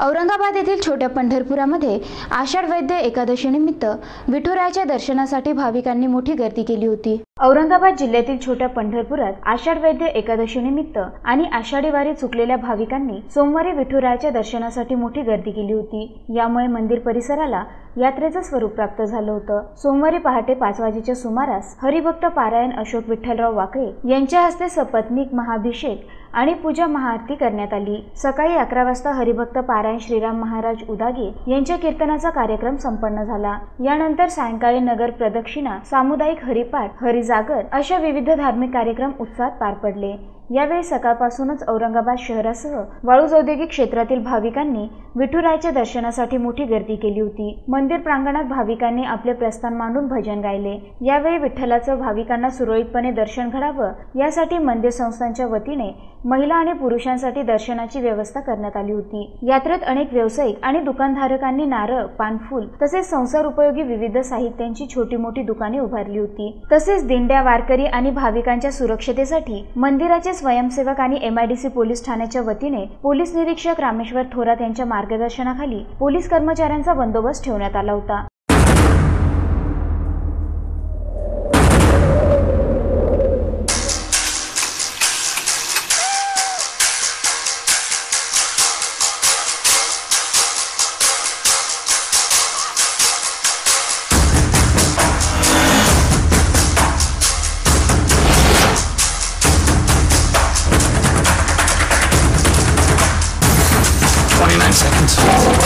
औरंगाबाद येथील छोट्या पंढरपुरामध्ये आषाढ वैद्य एकादशीनिमित्त विठुरायाच्या दर्शनासाठी भाविकांनी मोठी गर्दी केली होती. औरंगाबाद जिल्ह्यातील छोट्या पंढरपुरात आषाढ वैद्य एकादशीनिमित्त आणि आषाढी वारी चुकलेल्या भाविकांनी सोमवारी विठुरायाच्या दर्शनासाठी मोठी गर्दी केली होती. यामुळे मंदिर परिसराला यात्रेचं स्वरूप प्राप्त झालं होतं. सोमवारी पहाटे पाच वाजेच्या सुमारास हरिभक्त पारायण अशोक विठ्ठलराव वाकळे यांच्या हस्ते सपत्नीक महाभिषेक आणि पूजा महाआरती करण्यात आली. सकाळी अकरा वाजता हरिभक्त पारायण श्रीराम महाराज उदागे यांच्या कीर्तनाचा कार्यक्रम संपन्न झाला. यानंतर सायंकाळी नगर प्रदक्षिणा सामुदायिक हरिपाठ हरि जागर अशा विविध धार्मिक कार्यक्रम उत्साहात पार पडले. यावेळी सकाळपासूनच औरंगाबाद शहरासह वाळूज औद्योगिक क्षेत्रातील भाविकांनी विठुरायाच्या दर्शनासाठी मोठी गर्दी केली होती. मंदिर प्रांगणात भाविकांनी आपले प्रस्थान मांडून भजन गायले. यावेळी विठ्ठलाचं भाविकांना सुरळीतपणे दर्शन घडावं यासाठी मंदिर संस्थांच्या वतीने महिला आणि पुरुषांसाठी दर्शनाची व्यवस्था करण्यात आली होती. यात्रेत अनेक व्यावसायिक आणि दुकानधारकांनी नारळ पानफूल तसेच संसार उपयोगी विविध साहित्यांची छोटी मोठी दुकाने उभारली होती. तसेच दिंड्या वारकरी आणि भाविकांच्या सुरक्षतेसाठी मंदिराचे स्वयंसेवक आणि एमआयडीसी पोलीस ठाण्याच्या वतीने पोलीस निरीक्षक रामेश्वर थोरात यांच्या मार्गदर्शनाखाली पोलीस कर्मचाऱ्यांचा बंदोबस्त ठेवण्यात आला होता. nine seconds.